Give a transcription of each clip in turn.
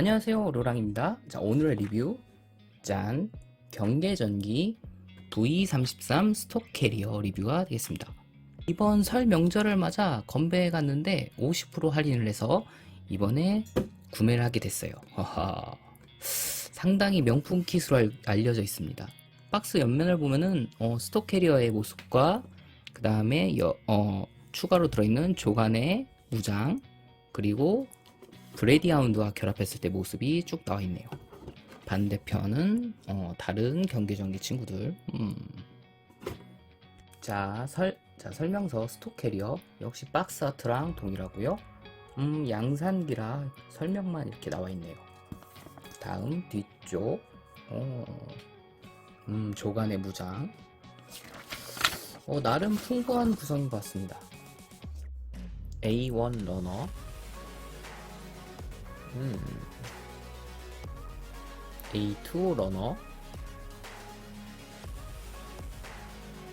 안녕하세요 로랑입니다. 자 오늘의 리뷰. 짠. 경계전기 V33 스톡 캐리어 리뷰가 되겠습니다. 이번 설 명절을 맞아 건배해 갔는데 50% 할인을 해서 이번에 구매를 하게 됐어요. 하하. 상당히 명품 킷으로 알- 알려져 있습니다. 박스 옆면을 보면은 어, 스톡 캐리어의 모습과 그 다음에 추가로 들어있는 조간의 무장 그리고 브레디하운드와 결합했을 때 모습이 쭉 나와 있네요. 반대편은 어, 다른 경계전기 친구들. 음. 자, 설, 자, 설명서 스톡 캐리어 역시 박스 아트랑 동일하고요. 음, 양산기라 설명만 이렇게 나와 있네요. 다음 뒤쪽. 어, 음, 조간의 무장. 어, 나름 풍부한 구성인 것 같습니다. A1 러너. 음. A2 러너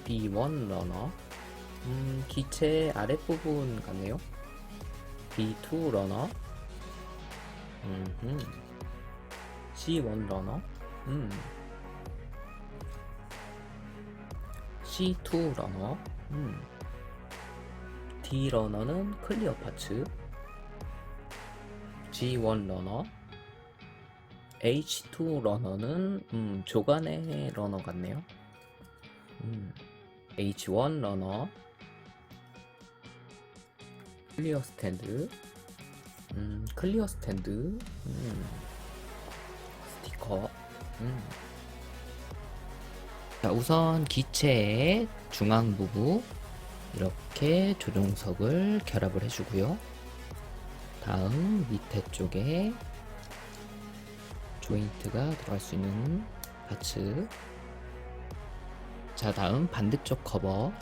B1 러너 음, 기체 아랫부분 같네요 B2 러너 음흠. C1 러너 음. C2 러너 음. D 러너는 클리어 파츠 G1 러너 H2 러너는 음, 조간의 러너 같네요. 음, H1 러너 클리어 스탠드 음, 클리어 스탠드 음, 스티커 음. 자, 우선 기체의 중앙 부부 이렇게 조종석을 결합을 해주고요. 다음 밑에 쪽에 조인트가 들어갈 수 있는 파츠. 자 다음 반대쪽 커버.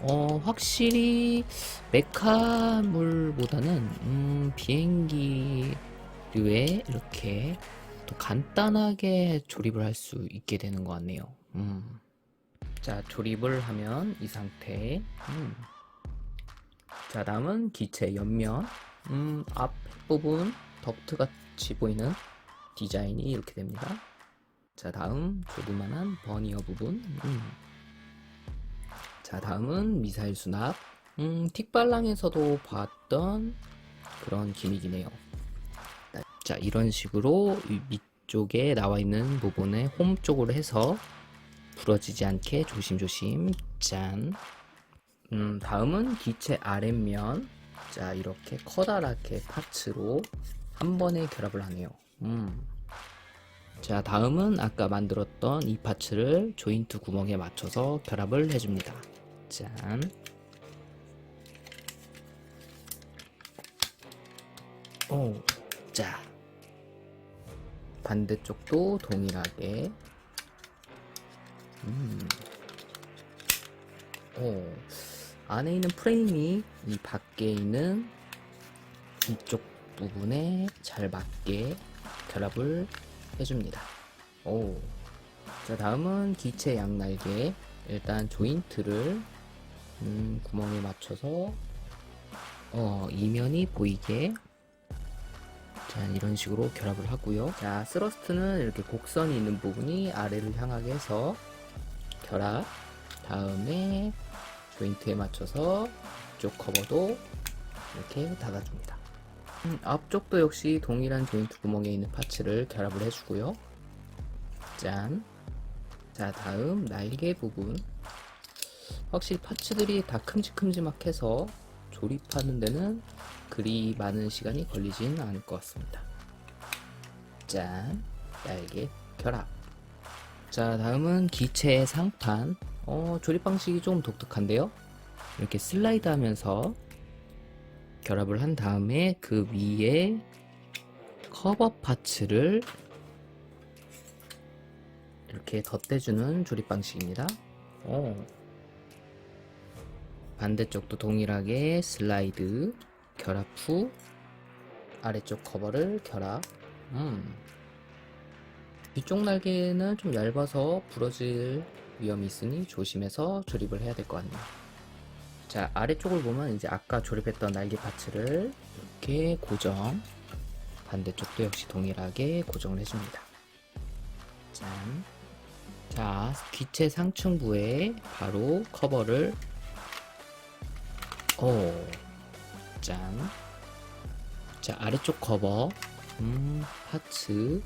어 확실히 메카물보다는 음, 비행기류에 이렇게 또 간단하게 조립을 할 수 있게 되는 것 같네요. 음. 자 조립을 하면 이 상태. 음. 자 다음은 기체 옆면 음, 앞부분 덕트 같이 보이는 디자인이 이렇게 됩니다. 자, 다음 조그만한 버니어 부분. 음. 자, 다음은 미사일 수납. 음, 틱발랑에서도 봤던 그런 기믹이네요. 자, 이런 식으로 이 밑쪽에 나와 있는 부분에 홈 쪽으로 해서 부러지지 않게 조심조심 짠. 음, 다음은 기체 아랫면. 자, 이렇게 커다랗게 파츠로 한 번에 결합을 하네요. 음. 자, 다음은 아까 만들었던 이 파츠를 조인트 구멍에 맞춰서 결합을 해줍니다. 짠. 오, 자. 반대쪽도 동일하게. 음. 오. 안에 있는 프레임이 이 밖에 있는 이쪽 부분에 잘 맞게 결합을 해줍니다. 오. 자, 다음은 기체 양날개. 일단 조인트를 음, 구멍에 맞춰서 어, 이면이 보이게 자, 이런 식으로 결합을 하고요. 자, 스러스트는 이렇게 곡선이 있는 부분이 아래를 향하게 해서 결합. 다음에 조인트에 맞춰서 이쪽 커버도 이렇게 닫아줍니다. 음, 앞쪽도 역시 동일한 조인트 구멍에 있는 파츠를 결합을 해주고요. 짠. 자, 다음 날개 부분. 확실히 파츠들이 다 큼직큼직해서 조립하는 데는 그리 많은 시간이 걸리진 않을 것 같습니다. 짠. 날개 결합. 자, 다음은 기체의 상판. 어, 조립 방식이 좀 독특한데요. 이렇게 슬라이드 하면서 결합을 한 다음에 그 위에 커버 파츠를 이렇게 덧대주는 조립 방식입니다. 오. 반대쪽도 동일하게 슬라이드 결합 후 아래쪽 커버를 결합. 음. 뒤쪽 날개는 좀 얇아서 부러질 위험이 있으니 조심해서 조립을 해야 될 것 같네요. 자, 아래쪽을 보면 이제 아까 조립했던 날개 파츠를 이렇게 고정. 반대쪽도 역시 동일하게 고정을 해줍니다. 짠. 자, 기체 상층부에 바로 커버를 오, 짠. 자, 아래쪽 커버, 음, 파츠,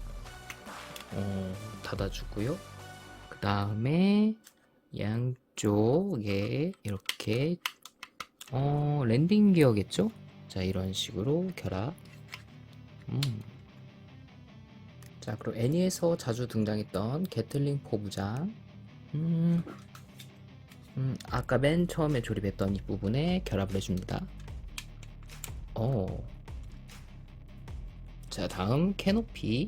어, 닫아주고요. 그 다음에 양쪽에 이렇게 어, 랜딩 기어겠죠? 자, 이런 식으로 결합. 음. 자, 그리고 애니에서 자주 등장했던 게틀링 포부장. 음. 음, 아까 맨 처음에 조립했던 이 부분에 결합을 해줍니다. 어. 자, 다음 캐노피.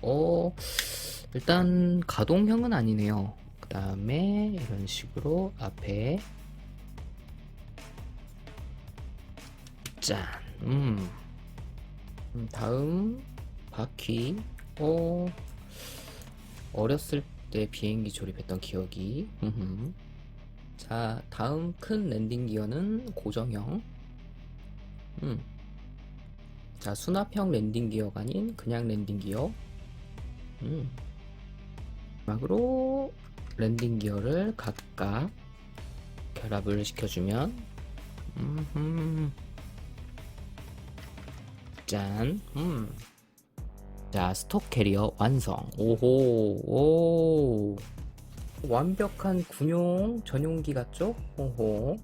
어, 일단 가동형은 아니네요. 그 다음에 이런 식으로 앞에 짠. 음. 음, 다음 바퀴. 어. 어렸을 때 비행기 조립했던 기억이. 자, 다음 큰 랜딩 기어는 고정형. 음. 자, 수납형 랜딩 기어가 아닌 그냥 랜딩 기어. 음. 마지막으로 랜딩 기어를 각각 결합을 시켜주면 음흠. 짠. 음. 자, 스톡 캐리어 완성. 오호. 오. 완벽한 군용 전용기 같죠? 오호.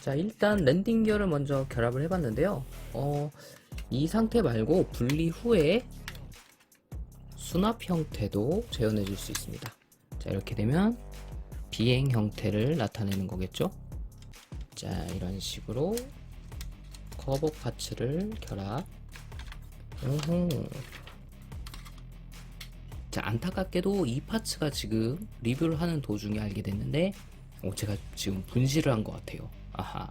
자, 일단 랜딩 기어를 먼저 결합을 해봤는데요. 어, 이 상태 말고 분리 후에 수납 형태도 재현해 줄 수 있습니다. 자, 이렇게 되면 비행 형태를 나타내는 거겠죠? 자, 이런 식으로 커버 파츠를 결합. 오호. 자, 안타깝게도 이 파츠가 지금 리뷰를 하는 도중에 알게 됐는데, 어, 제가 지금 분실을 한 것 같아요. 아하.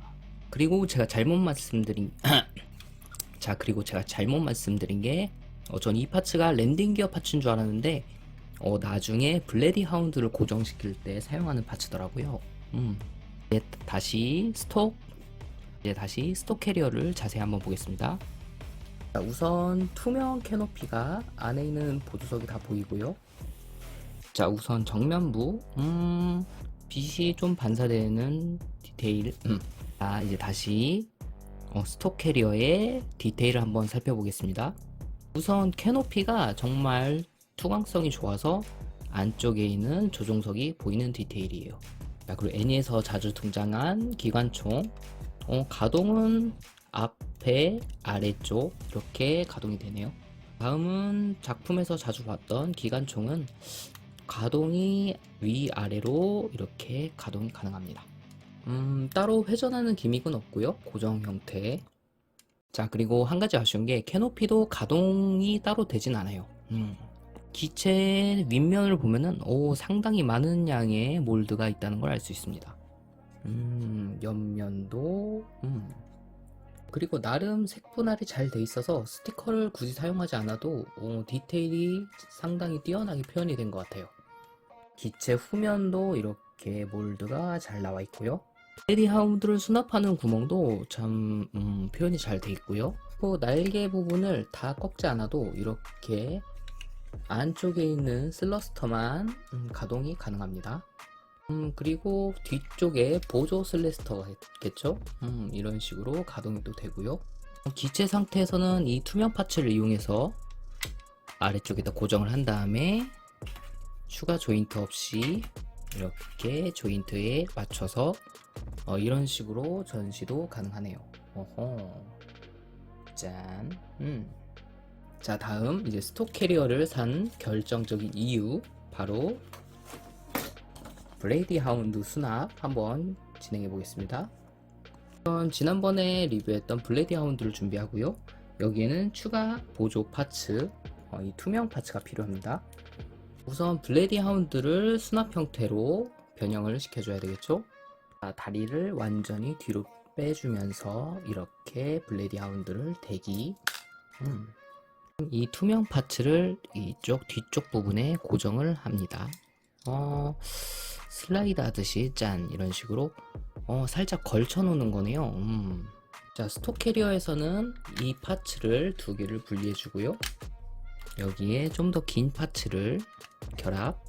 그리고 제가 잘못 말씀드린, 자, 그리고 제가 잘못 말씀드린 게, 어, 전 이 파츠가 랜딩 기어 파츠인 줄 알았는데, 어, 나중에 블레디 하운드를 고정시킬 때 사용하는 파츠더라고요. 음. 이제 다시 스톡, 이제 다시 스톡 캐리어를 자세히 한번 보겠습니다. 자, 우선 투명 캐노피가 안에 있는 보조석이 다 보이고요. 자, 우선 정면부, 음, 빛이 좀 반사되는 디테일. 음. 자, 이제 다시 어, 스톡 캐리어의 디테일을 한번 살펴보겠습니다. 우선 캐노피가 정말 투광성이 좋아서 안쪽에 있는 조종석이 보이는 디테일이에요. 자, 그리고 애니에서 자주 등장한 기관총. 어, 가동은 앞에 아래쪽 이렇게 가동이 되네요. 다음은 작품에서 자주 봤던 기관총은 가동이 위아래로 이렇게 가동이 가능합니다. 음, 따로 회전하는 기믹은 없고요. 고정 형태. 자, 그리고 한 가지 아쉬운 게 캐노피도 가동이 따로 되진 않아요. 음. 기체 윗면을 보면은 오, 상당히 많은 양의 몰드가 있다는 걸 알 수 있습니다. 음, 옆면도 음. 그리고 나름 색분할이 잘 돼 있어서 스티커를 굳이 사용하지 않아도 어, 디테일이 상당히 뛰어나게 표현이 된 것 같아요. 기체 후면도 이렇게 몰드가 잘 나와 있고요. 레디 하운드를 수납하는 구멍도 참 음, 표현이 잘 돼 있고요. 그 날개 부분을 다 꺾지 않아도 이렇게 안쪽에 있는 슬러스터만 음, 가동이 가능합니다. 음, 그리고 뒤쪽에 보조 슬래스터가 있겠죠? 음, 이런 식으로 가동이 또 되고요. 기체 상태에서는 이 투명 파츠를 이용해서 아래쪽에다 고정을 한 다음에 추가 조인트 없이 이렇게 조인트에 맞춰서 어, 이런 식으로 전시도 가능하네요. 어허. 짠. 음. 자, 다음 이제 스톡 캐리어를 산 결정적인 이유 바로 블레이디 하운드 수납 한번 진행해 보겠습니다. 우선 지난번에 리뷰했던 블레이디 하운드를 준비하고요. 여기에는 추가 보조 파츠, 어, 이 투명 파츠가 필요합니다. 우선 블레이디 하운드를 수납 형태로 변형을 시켜줘야 되겠죠? 자, 다리를 완전히 뒤로 빼주면서 이렇게 블레이디 하운드를 대기. 음. 이 투명 파츠를 이쪽 뒤쪽 부분에 고정을 합니다. 어, 슬라이드 하듯이 짠 이런 식으로 어, 살짝 걸쳐 놓는 거네요. 음. 자, 스톡 캐리어에서는 이 파츠를 두 개를 분리해 주고요. 여기에 좀 더 긴 파츠를 결합.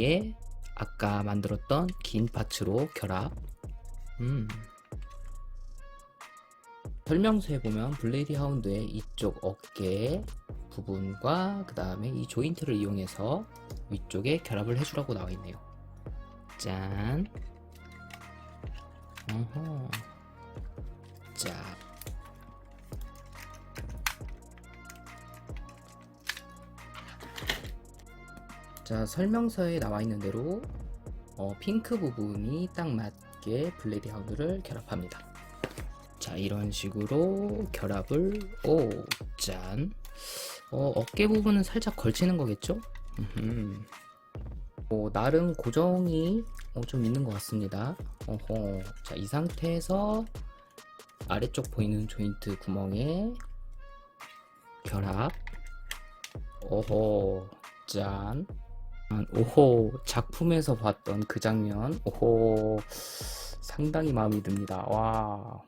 에 아까 만들었던 긴 파츠로 결합. 음. 설명서에 보면 블레이디 하운드의 이쪽 어깨 부분과 그 다음에 이 조인트를 이용해서 위쪽에 결합을 해주라고 나와 있네요. 짠. 어허. 자. 자, 설명서에 나와 있는 대로 어, 핑크 부분이 딱 맞게 블레디 하운드를 결합합니다. 자, 이런 식으로 결합을 오, 짠. 어, 어깨 부분은 살짝 걸치는 거겠죠? 어, 나름 고정이 어, 좀 있는 것 같습니다. 어허. 자, 이 상태에서 아래쪽 보이는 조인트 구멍에 결합. 오호. 짠. 아, 오호. 작품에서 봤던 그 장면. 오호. 상당히 마음이 듭니다. 와.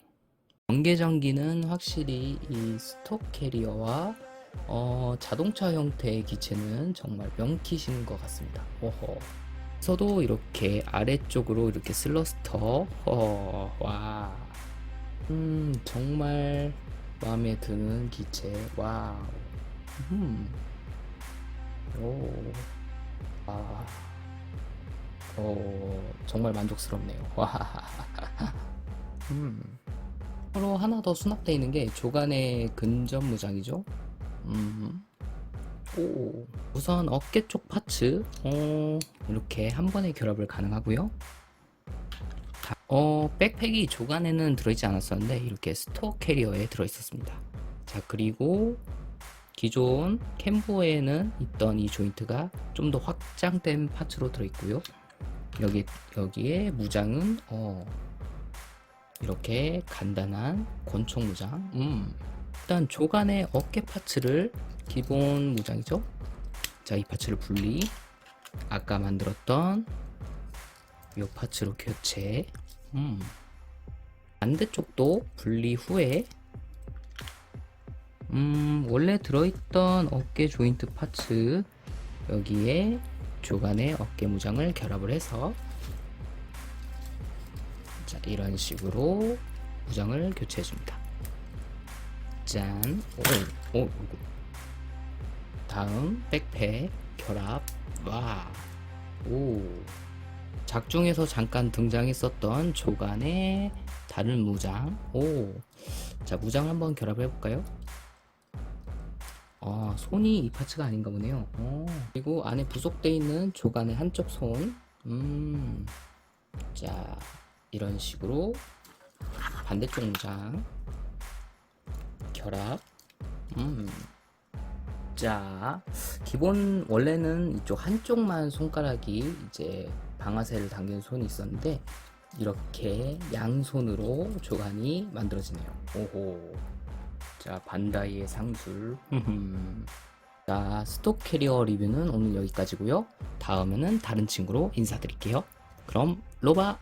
전개전기는 확실히 이 스톡 캐리어와 어, 자동차 형태의 기체는 정말 명키신 것 같습니다. 오호. 서도 이렇게 아래쪽으로 이렇게 슬러스터. 허, 와. 음, 정말 마음에 드는 기체. 와우. 음. 오. 아. 오, 정말 만족스럽네요. 와. 음. 서로 하나 더 수납되어 있는 게 조간의 근접 무장이죠. 음. 오. 우선 어깨 쪽 파츠 어, 이렇게 한 번에 결합을 가능하고요. 다- 어, 백팩이 조간에는 들어있지 않았었는데 이렇게 스토어 캐리어에 들어있었습니다. 자 그리고 기존 캠보에는 있던 이 조인트가 좀 더 확장된 파츠로 들어있고요. 여기 여기에 무장은 어, 이렇게 간단한 권총 무장. 음. 일단 조간의 어깨 파츠를 기본 무장이죠. 자, 이 파츠를 분리. 아까 만들었던 이 파츠로 교체. 음. 반대쪽도 분리 후에 음, 원래 들어있던 어깨 조인트 파츠 여기에 조간의 어깨 무장을 결합을 해서 자, 이런 식으로 무장을 교체해 줍니다. 짠. 오, 오, 오. 다음 백팩 결합. 와. 오. 작중에서 잠깐 등장했었던 조간의 다른 무장. 오. 자, 무장 한번 결합해 볼까요? 아, 손이 이 파츠가 아닌가 보네요. 오. 그리고 안에 부속되어 있는 조간의 한쪽 손. 음. 자, 이런 식으로 반대쪽 무장 결합. 음. 자, 기본 원래는 이쪽 한쪽만 손가락이 이제 방아쇠를 당긴 손이 있었는데 이렇게 양손으로 조간이 만들어지네요. 오호. 자, 반다이의 상술. 자, 스톡 캐리어 리뷰는 오늘 여기까지고요. 다음에는 다른 친구로 인사드릴게요. 그럼 로바